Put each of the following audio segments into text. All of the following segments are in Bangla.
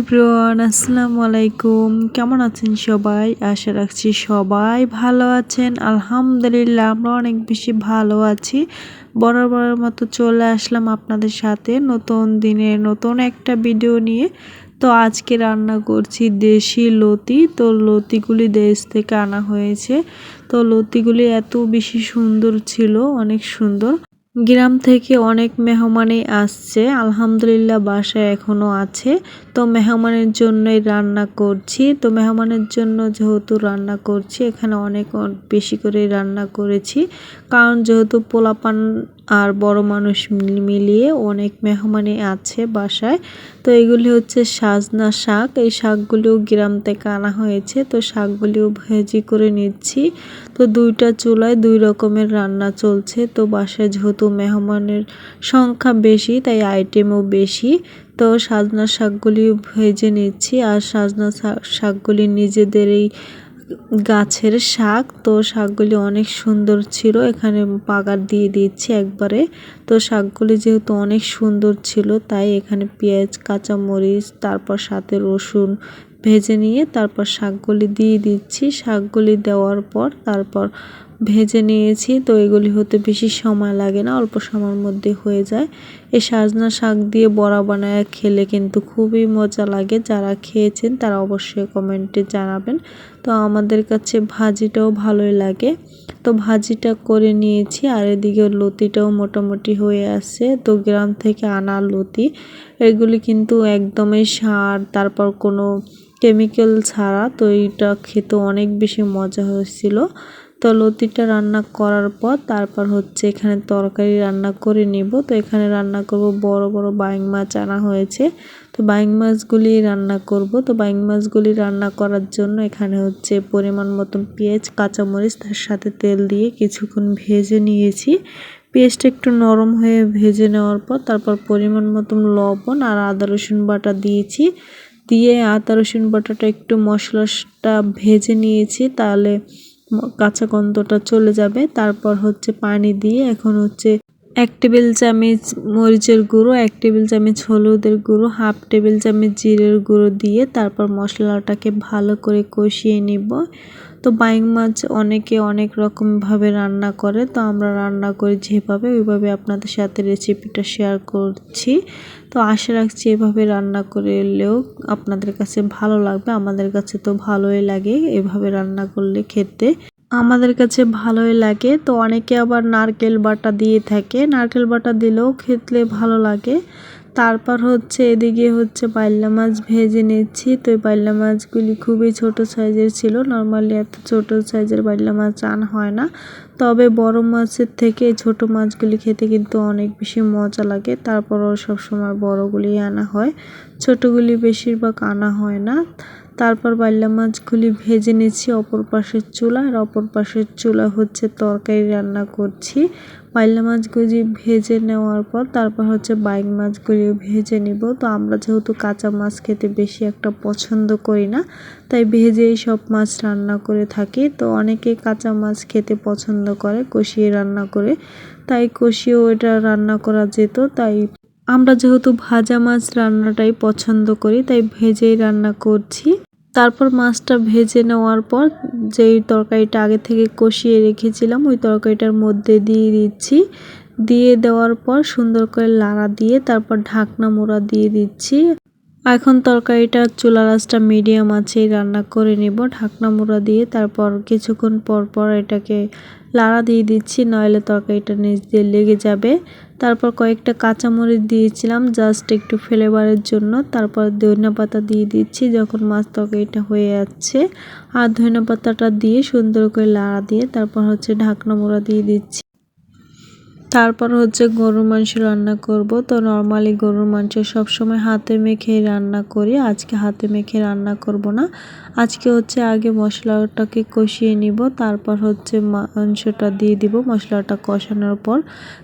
এভরিওয়ান, আসসালামু আলাইকুম। কেমন আছেন সবাই? আশা রাখছি সবাই ভালো আছেন। আলহামদুলিল্লাহ, আমরা অনেক বেশি ভালো আছি। বরাবরের মতো চলে আসলাম আপনাদের সাথে নতুন দিনে নতুন একটা ভিডিও নিয়ে। তো আজকে রান্না করছি দেশি লতি। তো লতিগুলি দেশ থেকে আনা হয়েছে। তো লতিগুলি এত বেশি সুন্দর ছিল, অনেক সুন্দর। গ্রাম থেকে অনেক মেহমানই আসছে, আলহামদুলিল্লাহ বাসায় এখনও আছে। তো মেহমানের জন্যই রান্না করছি। তো মেহমানের জন্য যেহেতু রান্না করছি, এখানে অনেক বেশি করে রান্না করেছি। কারণ যেহেতু পোলাপান আর বড় মানুষ মিলিয়ে অনেক মেহমানই আছে বাসায়। তো এগুলি হচ্ছে সাজনা শাক। এই শাকগুলিও গ্রাম থেকে আনা হয়েছে। তো শাকগুলিও ভেজি করে নিচ্ছি। তো দুইটা চুলায় দুই রকমের রান্না চলছে। তো বাসায় যেহেতু মেহমানের সংখ্যা বেশি, তাই আইটেমও বেশি। তো সাজনা শাকগুলি ভেজে নিচ্ছি। আর সাজনা শাকগুলি নিজেদের এই গাছের শাক। তো শাকগুলি অনেক সুন্দর ছিল। এখানে পাগার দিয়ে দিচ্ছি একবারে। তো শাকগুলি যেহেতু অনেক সুন্দর ছিল, তাই এখানে পেঁয়াজ, কাঁচামরিচ, তারপর সাথে রসুন ভেজে নিয়ে তারপর শাকগুলি দিয়ে দিচ্ছি। শাকগুলি দেওয়ার পর তারপর ভেজে নিয়েছি, তো এগুলি হতে বেশি সময় লাগে না, অল্প সময়ের মধ্যে হয়ে যায়। এই সাজনা শাক দিয়ে বড়া বানায় খেলে কিন্তু খুবই মজা লাগে। যারা খেয়েছেন তারা অবশ্যই কমেন্টে জানাবেন। তো আমাদের কাছে ভাজিটাও ভালোই লাগে। তো ভাজিটা করে নিয়েছি, আর এদিকে লতিটাও মোটামুটি হয়ে আছে তো গ্রাম থেকে আনা লতি, এগুলি কিন্তু একদমই সার, তারপর কোনো কেমিক্যাল ছাড়া, তো এইটা খেতে অনেক বেশি মজা হয়েছিল। তো লতিটা রান্না করার পর তারপর হচ্ছে এখানে তরকারি রান্না করে নিব। তো এখানে রান্না করব বড় বড় বাইং মাছ আনা হয়েছে। তো বাইং মাছগুলি রান্না করব। তো বাইং মাছগুলি রান্না করার জন্য এখানে হচ্ছে পরিমাণ মতন পেঁয়াজ, কাঁচামরিচ, তার সাথে তেল দিয়ে কিছুক্ষণ ভেজে নিয়েছি। পেস্ট একটু নরম হয়ে ভেজে নেওয়ার পর তারপর পরিমাণ মতন লবণ আর আদা, রসুন বাটা দিয়েছি। দিয়ে আদা, রসুন বাটাটা একটু মশলাটা ভেজে নিয়েছি। তাহলে কাঁচা গন্ধটা চলে যাবে। তারপর হচ্ছে পানি দিয়ে এখন হচ্ছে এক টেবিল চামচ মরিচের গুঁড়ো, এক টেবিল চামচ হলুদের গুঁড়ো, হাফ টেবিল চামচ জিরের গুঁড়ো দিয়ে তারপর মশলাটাকে ভালো করে কষিয়ে নিব। তো বাইং মাছ অনেকে অনেক রকমভাবে রান্না করে, তো আমরা রান্না করি যেভাবে, ওইভাবে আপনাদের সাথে রেসিপিটা শেয়ার করছি। তো আশা রাখছি এভাবে রান্না করে এলেও আপনাদের কাছে ভালো লাগবে, আমাদের কাছে তো ভালোই লাগে এভাবে রান্না করলে খেতে। আমাদের কাছে ভালোই লাগে। তো অনেকে আবার নারকেল বাটা দিয়ে থাকে। নারকেল বাটা দিলেও খেতলে ভালো লাগে। তারপর হচ্ছে এদিকে হচ্ছে পাল্লা মাছ ভেজে নিচ্ছি। তো এই পাল্লা মাছগুলি খুবই ছোট সাইজের ছিল। নর্মালি এত ছোট সাইজের পাল্লা মাছ আনা হয় না। তবে বড় মাছের থেকে ছোট মাছগুলি খেতে কিন্তু অনেক বেশি মজা লাগে। তারপরও সবসময় বড়গুলি আনা হয়। ছোটগুলি বেশিরভাগ আনা হয় না। তারপর বাইল্লা মাছগুলি ভেজে নিচ্ছি অপর পাশের চুলা, আর অপর পাশের চুলা হচ্ছে তরকারি রান্না করছি। বাইল্লা মাছগুলি ভেজে নেওয়ার পর তারপর হচ্ছে বাইক মাছগুলি ভেজে নিব। তো আমরা যেহেতু কাঁচা মাছ খেতে বেশি একটা পছন্দ করি না, তাই ভেজেই সব মাছ রান্না করে থাকি। তো অনেকে কাঁচা মাছ খেতে পছন্দ করে, কষিয়ে রান্না করে। তাই কষিয়েও এটা রান্না করা যেত, তাই আমরা যেহেতু ভাজা মাছ রান্নাটাই পছন্দ করি, তাই ভেজেই রান্না করছি। তারপর মাছটা ভেজে নেওয়ার পর যেই তরকারিটা আগে থেকে কষিয়ে রেখেছিলাম, ওই তরকারিটার মধ্যে দিয়ে দিচ্ছি। দিয়ে দেওয়ার পর সুন্দর করে লাড়া দিয়ে তারপর ঢাকনা মোড়া দিয়ে দিচ্ছি। এখন তরকারিটা চুলা রাসটা মিডিয়াম আছেই রান্না করে নেব। ঢাকনা মোড়া দিয়ে তারপর কিছুক্ষণ পর পর এটাকে লাড়া দিয়ে দিচ্ছি, নইলে তরকারিটা নিচ দিয়ে লেগে যাবে। তারপর কয়েকটা কাঁচামরিচ দিয়েছিলাম জাস্ট একটু ফ্লেভারের জন্য। তারপর ধনিয়া পাতা দিয়ে দিচ্ছি, যখন মাছ তরকারিটা হয়ে যাচ্ছে। আর ধনিয়া পাতাটা দিয়ে সুন্দর করে লাড়া দিয়ে তারপর হচ্ছে ঢাকনা মোড়া দিয়ে দিচ্ছি। তারপর হচ্ছে গরুর মাংস রান্না করব। তো নর্মালি গরুর মাংস সবসময় হাতে মেখে রান্না করি। আজকে হাতে মেখে রান্না করব না। আজকে হচ্ছে আগে মশলাটাকে কষিয়ে নিব। তারপর হচ্ছে মাংসটা দিয়ে দিব মশলাটা কষানোর পর।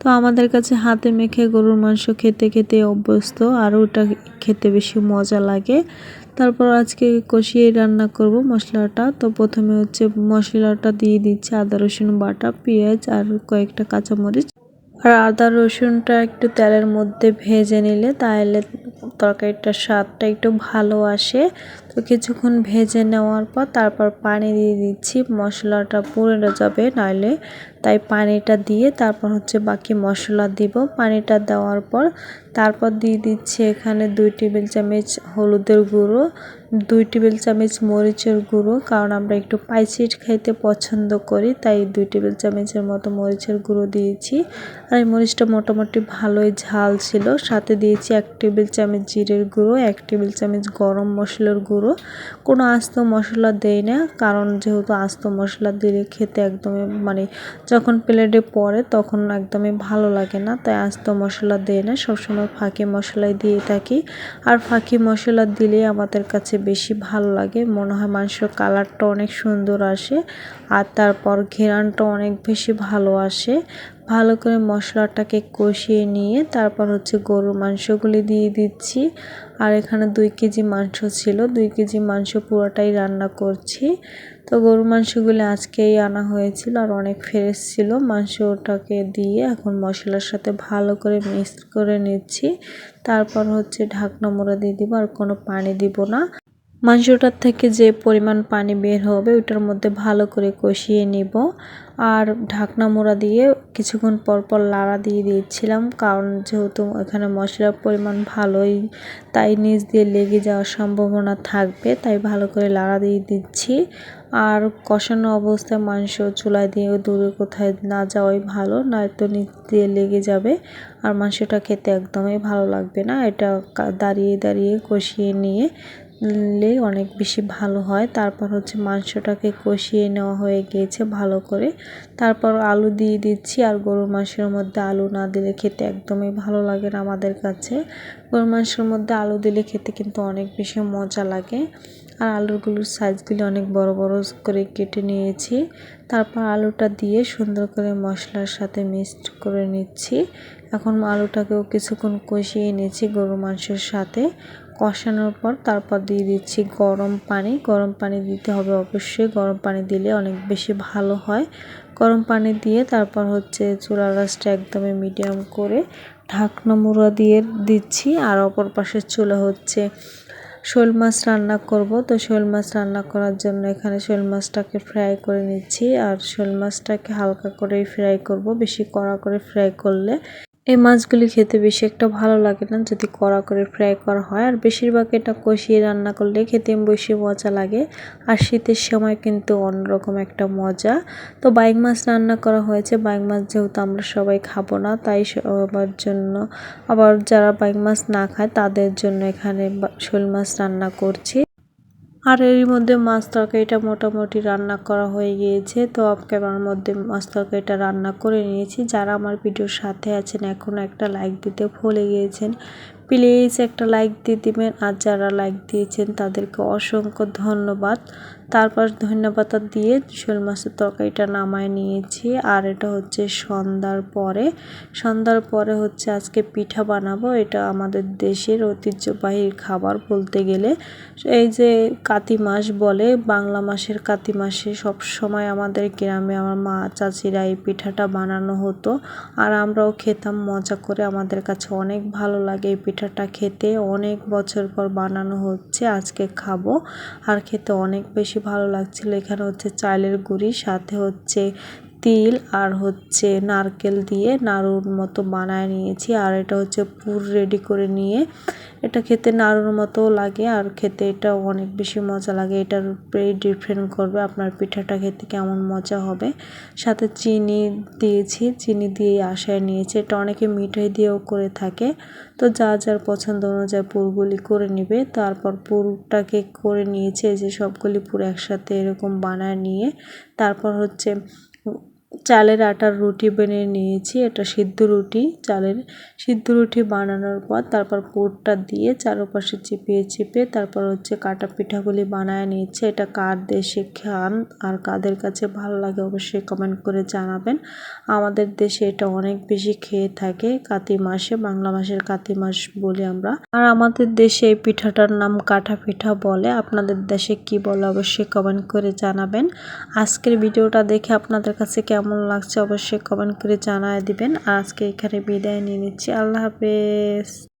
তো আমাদের কাছে হাতে মেখে গরুর মাংস খেতে খেতে অভ্যস্ত আর ওটা খেতে বেশি মজা লাগে। তারপর আজকে কষিয়ে রান্না করব মশলাটা। তো প্রথমে হচ্ছে মশলাটা দিয়ে দিচ্ছি আদা রসুন বাটা, পেঁয়াজ আর কয়েকটা কাঁচামরিচ। আর আদা রসুনটা একটু তেলের মধ্যে ভেজে নিলে তাহলে তরকারিটার স্বাদটা একটু ভালো আসে। তো কিছুক্ষণ ভেজে নেওয়ার পর তারপর পানি দিয়ে দিচ্ছি। মশলাটা পুড়ে যাবে নাইলে। তাই পানিটা দিয়ে তারপর হচ্ছে বাকি মশলা দিব। পানিটা দেওয়ার পর তারপর দিয়ে দিচ্ছি এখানে দুই টেবিল চামচ হলুদের গুঁড়ো, দুই টেবিল চামচ মরিচের গুঁড়ো, কারণ আমরা একটু পাইসিট খাইতে পছন্দ করি, তাই দুই টেবিল চামচের মতো মরিচের গুঁড়ো দিয়েছি। আর এই মরিচটা মোটামুটি ভালোই ঝাল ছিল। সাথে দিয়েছি এক টেবিল চামচ জিরের গুঁড়ো, এক টেবিল চামচ গরম মশলার গুঁড়ো। কোনো আস্ত মশলা দেই না, কারণ যেহেতু আস্ত মশলা দিলে খেতে একদমই মানে যখন প্লেটে পড়ে তখন একদমই ভালো লাগে না, তাই আস্ত মশলা দেই না। সবসময় ফাঁকি মশলাই দিয়ে থাকি। আর ফাঁকি মশলা দিলে আমাদের কাছে বেশি ভালো লাগে। মনে হয় মাংসের কালারটা অনেক সুন্দর আসে, আর তারপর ঘেরানটা অনেক বেশি ভালো আসে। ভালো করে মশলাটাকে কষিয়ে নিয়ে তারপর হচ্ছে গরুর মাংসগুলি দিয়ে দিচ্ছি। আর এখানে দুই কেজি মাংস ছিল, দুই কেজি মাংস পুরোটাই রান্না করছি। তো গরুর মাংসগুলি আজকেই আনা হয়েছিল আর অনেক ফ্রেশ ছিল। মাংসটাকে দিয়ে এখন মশলার সাথে ভালো করে মিক্স করে নিচ্ছি। তারপর হচ্ছে ঢাকনা মোড়া দিয়ে দিব আর কোনো পানি দিব না। মাংসটার থেকে যে পরিমাণ পানি বের হবে ওটার মধ্যে ভালো করে কষিয়ে নিব। আর ঢাকনা মোড়া দিয়ে কিছুক্ষণ পর পর লাড়া দিয়ে দিয়েছিলাম, কারণ যেহেতু এখানে মশলার পরিমাণ ভালোই, তাই নিচ দিয়ে লেগে যাওয়ার সম্ভাবনা থাকবে, তাই ভালো করে লাড়া দিয়ে দিচ্ছি। আর কষানো অবস্থায় মাংস চুলায় দিয়ে দূরে কোথায় না যাওয়াই ভালো, নয়তো নিচ দিয়ে লেগে যাবে, আর মাংসটা খেতে একদমই ভালো লাগবে না। এটা দাঁড়িয়ে দাঁড়িয়ে কষিয়ে নিয়ে নিলে অনেক বেশি ভালো হয়। তারপর হচ্ছে মাংসটাকে কষিয়ে নেওয়া হয়ে গিয়েছে ভালো করে। তারপর আলু দিয়ে দিচ্ছি আর গরুর মাংসের মধ্যে আলু না দিলে খেতে একদমই ভালো লাগে না আমাদের কাছে। গরুর মাংসের মধ্যে আলু দিলে খেতে কিন্তু অনেক বেশি মজা লাগে। আর আলুগুলোর সাইজগুলি অনেক বড় বড় করে কেটে নিয়েছি। তারপর আলুটা দিয়ে সুন্দর করে মশলার সাথে মিক্সড করে নিচ্ছি। এখন আলুটাকেও কিছুক্ষণ কষিয়ে নিয়েছি গরু মাংসের সাথে। কষানোর পর তারপর দিয়ে দিচ্ছি গরম পানি। গরম পানি দিতে হবে অবশ্যই। গরম পানি দিলে অনেক বেশি ভালো হয়। গরম পানি দিয়ে তারপর হচ্ছে চুলা রাসটা একদমই মিডিয়াম করে ঢাকনা মুড়া দিয়ে দিচ্ছি। আর অপর পাশে চুলা হচ্ছে শোল মাছ রান্না করব। তো শোল মাছ রান্না করার জন্য এখানে শোল মাছটাকে ফ্রাই করে নিচ্ছি। আর শোল মাছটাকে হালকা করেই ফ্রাই করব। বেশি কড়া করে ফ্রাই করলে এই মাছগুলি খেতে বেশি একটা ভালো লাগে না যদি কড়া করে ফ্রাই করা হয়। আর বেশিরভাগ এটা কষিয়ে রান্না করলে খেতে বেশি মজা লাগে। আর শীতের সময় কিন্তু অন্যরকম একটা মজা। তো বাইক মাছ রান্না করা হয়েছে। বাইক মাছ যেহেতু আমরা সবাই খাব না, তাই সবার জন্য আবার যারা বাইক মাছ না খায় তাদের জন্য এখানে শোল মাছ রান্না করছি। আর এরই মধ্যে মাছ তরকারিটা মোটামুটি রান্না করা হয়ে গিয়েছে। তো অফ ক্যামেরার মধ্যে মাছ তরকারিটা রান্না করে নিয়েছি। যারা আমার ভিডিওর সাথে আছেন এখনও একটা লাইক দিতে ভুলে গিয়েছেন প্লিজ একটা লাইক দিয়ে দিবেন। আর যারা লাইক দিয়েছেন, তাদেরকে অসংখ্য ধন্যবাদ। তারপর ধন্যবাদ দিয়ে শোল মাছের তরকারিটা নামায় নিয়েছি। আর এটা হচ্ছে সন্ধ্যার পরে। সন্ধ্যার পরে হচ্ছে আজকে পিঠা বানাবো। এটা আমাদের দেশের ঐতিহ্যবাহী খাবার বলতে গেলে। এই যে কাতি মাস বলে, বাংলা মাসের কাতি মাসে সব সময় আমাদের গ্রামে আমার মা চাচিরা এই পিঠাটা বানানো হতো। আর আমরাও খেতাম, মজা করে আমাদের কাছে অনেক ভালো লাগে এই পিঠাটা খেতে। অনেক বছর পর বানানো হচ্ছে, আজকে খাব। আর খেতে অনেক বেশি ভালো লাগছিল। এখানে হচ্ছে চালের গুঁড়ি সাথে হচ্ছে তিল আর হচ্ছে নারকেল দিয়ে নাড়ুর মতো বানায় নিয়েছি। আর এটা হচ্ছে পুর রেডি করে নিয়ে এটা খেতে নাড়ুর মতো লাগে আর খেতে এটা অনেক বেশি মজা লাগে। এটার উপরেই ডিফারেন্ট করবে আপনার পিঠাটা খেতে কেমন মজা হবে। সাথে চিনি দিয়েছি, চিনি দিয়ে আশায় নিয়েছি। এটা অনেকে মিঠাই দিয়েও করে থাকে। তো যা যার পছন্দ অনুযায়ী পুরগুলি করে নেবে। তারপর পুরটাকে করে নিয়েছে যে সবগুলি পুর একসাথে এরকম বানায় নিয়ে। তারপর হচ্ছে চালের আটার রুটি বানিয়ে নিয়েছি এটা সিদ্ধ রুটি, চালের সিদ্ধ রুটি বানানোর পর তারপর পুরটা দিয়ে চারপাশে চিপিয়ে চিপিয়ে তারপর হচ্ছে কাটা পিঠাগুলি বানায় নিয়েছে। এটা কার দেশে খান আর কাদের কাছে ভালো লাগে অবশ্যই কমেন্ট করে জানাবেন। আমাদের দেশে এটা অনেক বেশি খেয়ে থাকে, কাতি মাসে, বাংলা মাসের কাতি মাস বলি আমরা। আর আমাদের দেশে এই পিঠাটার নাম কাঠা পিঠা বলে, আপনাদের দেশে কি বলে অবশ্যই কমেন্ট করে জানাবেন। আজকের ভিডিওটা দেখে আপনাদের কাছে কেমন কেমন লাগছে অবশ্যই কমেন্ট করে জানায় দিবেন। আজকে এখানে বিদায় নিয়ে নিচ্ছি। আল্লাহ হাফেজ।